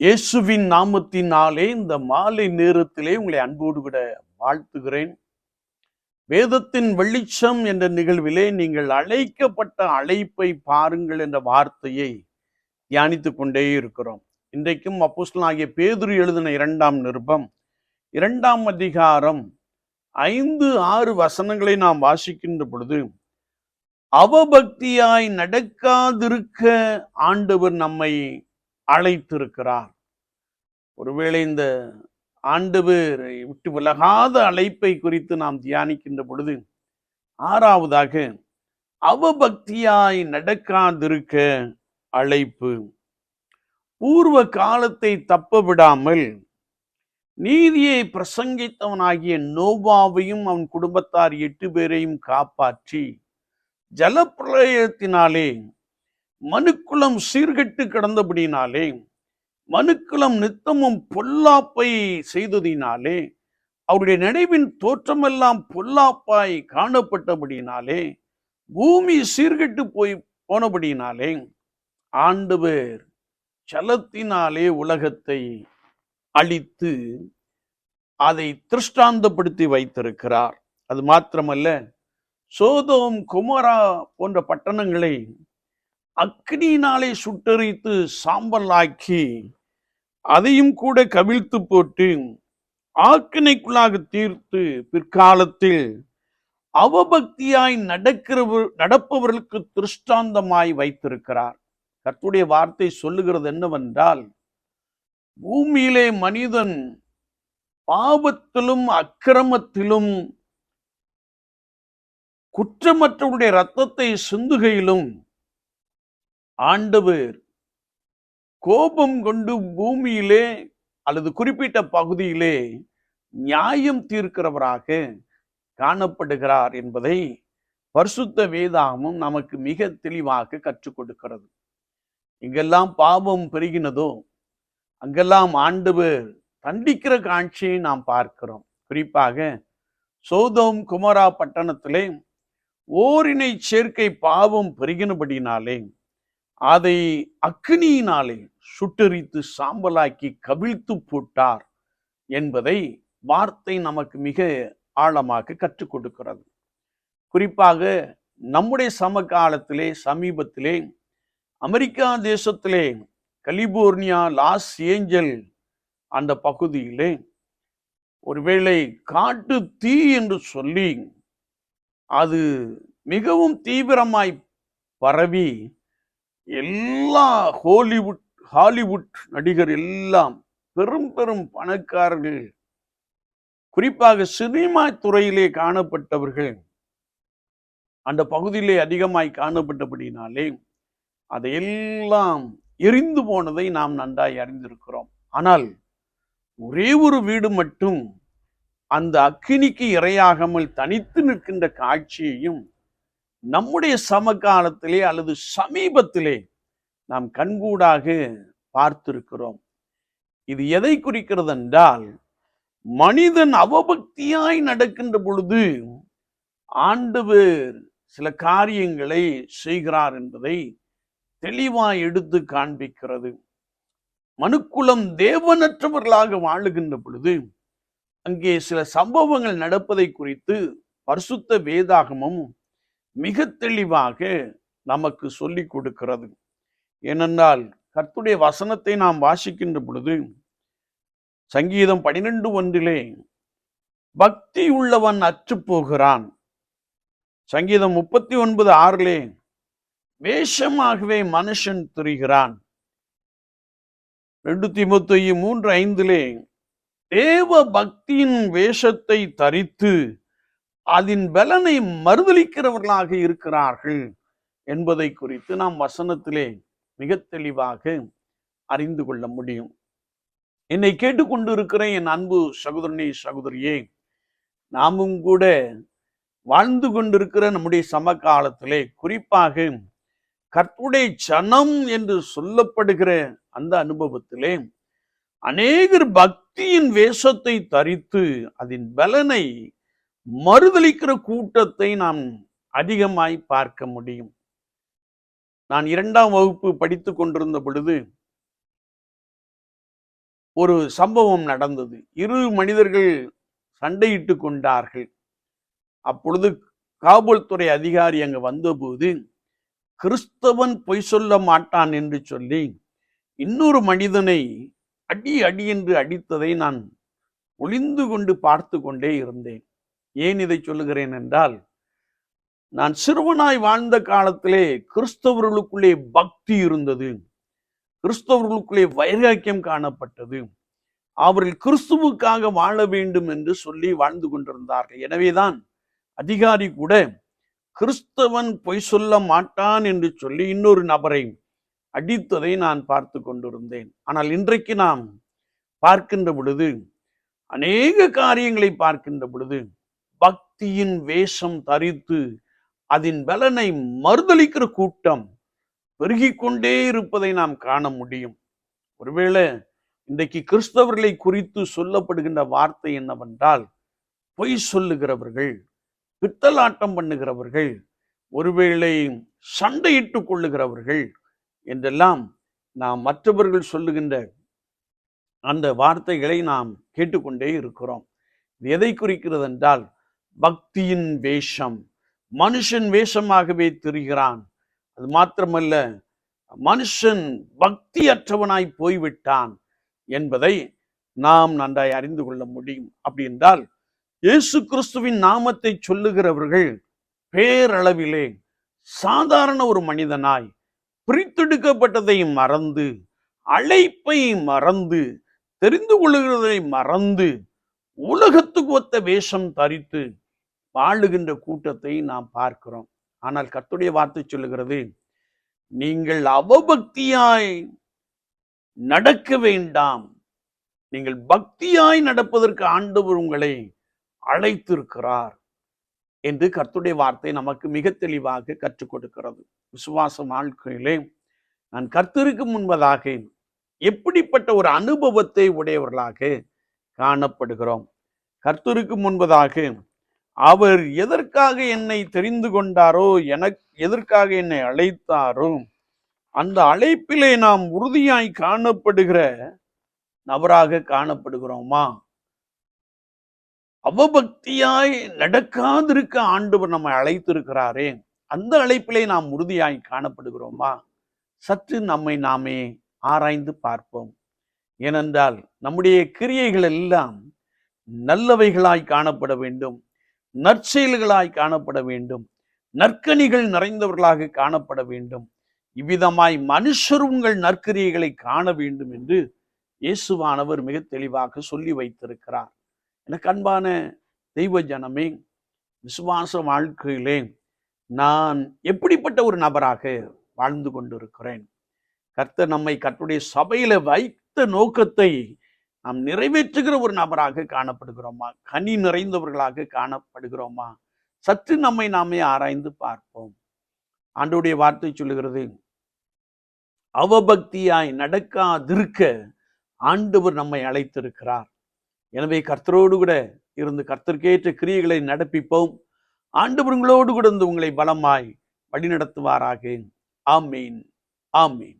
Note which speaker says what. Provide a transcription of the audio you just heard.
Speaker 1: இயேசுவின் நாமத்தினாலே இந்த மாலை நேரத்திலே உங்களை அன்போடு கூட வாழ்த்துகிறேன். வேதத்தின் வெளிச்சம் என்ற நிகழ்விலே நீங்கள் அழைக்கப்பட்ட அழைப்பை பாருங்கள் என்ற வார்த்தையை தியானித்து கொண்டே இருக்கிறோம். இன்றைக்கும் அப்போஸ்தலனாகிய பேதுரு எழுதின இரண்டாம் நிருபம் இரண்டாம் அதிகாரம் ஐந்து ஆறு வசனங்களை நாம் வாசிக்கின்ற பொழுது அவபக்தியாய் நடக்காதிருக்க ஆண்டவர் நம்மை அழைத்திருக்கிறார். ஒருவேளை இந்த ஆண்டு பேரை விட்டு விலகாத அழைப்பை குறித்து நாம் தியானிக்கின்ற பொழுது ஆறாவதாக அவபக்தியாய் நடக்காதிருக்க அழைப்பு. பூர்வ காலத்தை தப்ப விடாமல் நீதியை பிரசங்கித்தவனாகிய நோபாவையும் அவன் குடும்பத்தார் எட்டு பேரையும் காப்பாற்றி ஜலப்பிரளயத்தினாலே மனுக்குளம் சீர்கெட்டு கிடந்தபடினாலே மனுக்குளம் நித்தமும் பொல்லாப்பை செய்ததினாலே அவருடைய நினைவின் தோற்றமெல்லாம் பொல்லாப்பாய் காணப்பட்டபடினாலே பூமி சீர்கெட்டு போய் போனபடினாலே ஆண்டவர் சலத்தினாலே உலகத்தை அழித்து அதை திருஷ்டாந்தப்படுத்தி வைத்திருக்கிறார். அது மாத்திரமல்ல சோதோம் குமரா போன்ற பட்டணங்களை அக்னியினாலே சுட்டரித்து சாம்பலாக்கி அதையும் கூட கவிழ்த்து போட்டு ஆக்கினைக்குள்ளாக தீர்த்து பிற்காலத்தில் அவபக்தியாய் நடக்கிறவர் நடப்பவர்களுக்கு திருஷ்டாந்தமாய் வைத்திருக்கிறார். கர்த்துடைய வார்த்தை சொல்லுகிறது என்னவென்றால் பூமியிலே மனிதன் பாவத்திலும் அக்கிரமத்திலும் குற்றமற்றவருடைய ரத்தத்தை சிந்துகையிலும் ஆண்டவர் கோபம் கொண்டு பூமியிலே அல்லது குறிப்பிட்ட பகுதியிலே நியாயம் தீர்க்கிறவராக காணப்படுகிறார் என்பதை பரிசுத்த வேதாகமும் நமக்கு மிக தெளிவாக கற்றுக் கொடுக்கிறது. எங்கெல்லாம் பாவம் பெருகினதோ அங்கெல்லாம் ஆண்டவர் தண்டிக்கிற காட்சியை நாம் பார்க்கிறோம். குறிப்பாக சோதோம் குமரா பட்டணத்திலே ஓரினை சேர்க்கை பாவம் பெருகினபடினாலே அதை அக்னியினாலே சுட்டெரித்து சாம்பலாக்கி கவிழ்த்து போட்டார் என்பதை வார்த்தை நமக்கு மிக ஆழமாக கற்றுக் கொடுக்கிறது. குறிப்பாக நம்முடைய சமகாலத்திலே சமீபத்திலே அமெரிக்கா தேசத்திலே கலிபோர்னியா லாஸ் ஏஞ்சல் அந்த பகுதியிலே ஒருவேளை காட்டு தீ என்று சொல்லி அது மிகவும் தீவிரமாய் பரவி எல்லா ஹாலிவுட் ஹாலிவுட் நடிகர் எல்லாம் பெரும் பெரும் பணக்காரர்கள் குறிப்பாக சினிமா துறையிலே காணப்பட்டவர்கள் அந்த பகுதியிலே அதிகமாய் காணப்பட்டபடினாலே அதையெல்லாம் எரிந்து போனதை நாம் நன்றாய் அறிந்திருக்கிறோம். ஆனால் ஒரே ஒரு வீடு மட்டும் அந்த அக்கினிக்கு இரையாகாமல் தனித்து நிற்கின்ற காட்சியையும் நம்முடைய சமகாலத்திலே அல்லது சமீபத்திலே நாம் கண்கூடாக பார்த்திருக்கிறோம். இது எதை குறிக்கிறது என்றால் மனிதன் அவபக்தியாய் நடக்கின்ற பொழுது ஆண்டவர் சில காரியங்களை செய்கிறார் என்பதை தெளிவாய் எடுத்து காண்பிக்கிறது. மனுக்குலம் தேவனற்றவர்களாக வாழுகின்ற பொழுது அங்கே சில சம்பவங்கள் நடப்பதை குறித்து பரிசுத்த வேதாகமும் மிக தெளிவாக நமக்கு சொல்லி கொடுக்கிறது. ஏனென்றால் கர்த்துடைய வசனத்தை நாம் வாசிக்கின்ற பொழுது சங்கீதம் பனிரெண்டு ஒன்றிலே பக்தி உள்ளவன் அற்றுப்போகிறான் சங்கீதம் முப்பத்தி ஒன்பது ஆறிலே வேஷமாகவே மனுஷன் திரிகிறான். ரெண்டு திமுத்தி மூன்று ஐந்திலே தேவ பக்தியின் வேஷத்தை தரித்து அதன் பலனை மறுதளிக்கிறவர்களாக இருக்கிறார்கள் என்பதை குறித்து நாம் வசனத்திலே மிக தெளிவாக அறிந்து கொள்ள முடியும். என்னை கேட்டுக்கொண்டு இருக்கிற என் அன்பு சகோதரனே சகோதரியே. நாமும் கூட வாழ்ந்து கொண்டிருக்கிற நம்முடைய சமகாலத்திலே குறிப்பாக கர்த்துடைய சனம் என்று சொல்லப்படுகிற அந்த அனுபவத்திலே அநேகர் பக்தியின் வேஷத்தை தரித்து அதன் பலனை மறுதளிக்கிற கூட்டத்தை நாம் அதிகமாய் பார்க்க முடியும். நான் இரண்டாம் வகுப்பு படித்து கொண்டிருந்த பொழுது ஒரு சம்பவம் நடந்தது. இரு மனிதர்கள் சண்டையிட்டு கொண்டார்கள். அப்பொழுது காவல்துறை அதிகாரி அங்கு வந்தபோது கிறிஸ்தவன் பொய் சொல்ல மாட்டான் என்று சொல்லி இன்னொரு மனிதனை அடி அடி என்று அடித்ததை நான் ஒளிந்து கொண்டு பார்த்து கொண்டே இருந்தேன். ஏன் இதை சொல்லுகிறேன் என்றால் நான் சிறுவனாய் வாழ்ந்த காலத்திலே கிறிஸ்தவர்களுக்குள்ளே பக்தி இருந்தது. கிறிஸ்தவர்களுக்குள்ளே வைராக்கியம் காணப்பட்டது. அவர்கள் கிறிஸ்துவுக்காக வாழ வேண்டும் என்று சொல்லி வாழ்ந்து கொண்டிருந்தார்கள். எனவேதான் அதிகாரி கூட கிறிஸ்தவன் பொய் சொல்ல மாட்டான் என்று சொல்லி இன்னொரு நபரை அடித்ததை நான் பார்த்து கொண்டிருந்தேன். ஆனால் இன்றைக்கு நாம் பார்க்கின்ற பொழுது அநேக காரியங்களை பார்க்கின்ற பொழுது பக்தியின் வேஷம் தரித்து அதன் பலனை மறுதளிக்கிற கூட்டம் பெருகி கொண்டே இருப்பதை நாம் காண முடியும். ஒருவேளை இன்றைக்கு கிறிஸ்தவர்களை குறித்து சொல்லப்படுகின்ற வார்த்தை என்னவென்றால் பொய் சொல்லுகிறவர்கள் பித்தலாட்டம் பண்ணுகிறவர்கள் ஒருவேளை சண்டையிட்டுக் கொள்ளுகிறவர்கள் என்றெல்லாம் நாம் மற்றவர்கள் சொல்லுகின்ற அந்த வார்த்தைகளை நாம் கேட்டுக்கொண்டே இருக்கிறோம். இது எதை குறிக்கிறது என்றால் பக்தியின் வேஷம். மனுஷன் வேஷமாகவே தெரிகிறான். அது மாத்திரமல்ல மனுஷன் பக்தியற்றவனாய் போய்விட்டான் என்பதை நாம் நன்றாய் அறிந்து கொள்ள முடியும். அப்படி என்றால் இயேசு கிறிஸ்துவின் நாமத்தை சொல்லுகிறவர்கள் பேரளவிலே சாதாரண ஒரு மனிதனாய் பிரித்தெடுக்கப்பட்டதை மறந்து அழைப்பை மறந்து தெரிந்து கொள்ளுகிறதை மறந்து உலகத்துக்கு ஒத்த வேஷம் தரித்து வாழுகின்ற கூட்டத்தை நாம் பார்க்கிறோம். ஆனால் கத்துடைய வார்த்தை சொல்லுகிறது நீங்கள் அவபக்தியாய் நடக்க வேண்டாம். நீங்கள் பக்தியாய் நடப்பதற்கு ஆண்டவர் உங்களை அழைத்திருக்கிறார் என்று கர்த்துடைய வார்த்தை நமக்கு மிக தெளிவாக கற்றுக் கொடுக்கிறது. விசுவாச வாழ்க்கையிலே நான் கர்த்தருக்கு முன்பதாக எப்படிப்பட்ட ஒரு அனுபவத்தை உடையவர்களாக காணப்படுகிறோம். கர்த்தருக்கு முன்பதாக அவர் எதற்காக என்னை தெரிந்து கொண்டாரோ எனக்கு எதற்காக என்னை அழைத்தாரோ அந்த அழைப்பிலே நாம் உறுதியாய் காணப்படுகிற நபராக காணப்படுகிறோமா? அவபக்தியாய் நடக்காதிருக்க ஆண்டவர் நம்மை அழைத்திருக்கிறாரே அந்த அழைப்பிலே நாம் உறுதியாய் காணப்படுகிறோமா? சற்று நம்மை நாமே ஆராய்ந்து பார்ப்போம். ஏனென்றால் நம்முடைய கிரியைகள் எல்லாம் நல்லவைகளாய் காணப்பட வேண்டும். நற்செயல்களாய் காணப்பட வேண்டும். நற்கனிகள் நிறைந்தவர்களாக காணப்பட வேண்டும். இவ்விதமாய் மனுஷர் உங்கள் நற்கிரியைகளை காண வேண்டும் என்று இயேசுவானவர் மிக தெளிவாக சொல்லி வைத்திருக்கிறார். எனக்கு அன்பான தெய்வ ஜனமே விசுவாச வாழ்க்கையிலே நான் எப்படிப்பட்ட ஒரு நபராக வாழ்ந்து கொண்டிருக்கிறேன்? கர்த்தர் நம்மை கர்த்தருடைய சபையில வைத்த நோக்கத்தை நாம் நிறைவேற்றுகிற ஒரு நபராக காணப்படுகிறோமா? கனி நிறைந்தவர்களாக காணப்படுகிறோமா? சற்று நம்மை நாமே ஆராய்ந்து பார்ப்போம். ஆண்டோடைய வார்த்தை சொல்லுகிறது அவபக்தியாய் நடக்காதிருக்க ஆண்டவர் நம்மை அழைத்திருக்கிறார். எனவே கர்த்தரோடு கூட இருந்து கர்த்தருக்கேற்ற கிரியைகளை நடப்பிப்போம். ஆண்டவர்களோடு கூட இருந்து உங்களை பலமாய் வழிநடத்துவாராக. ஆமீன். ஆமீன்.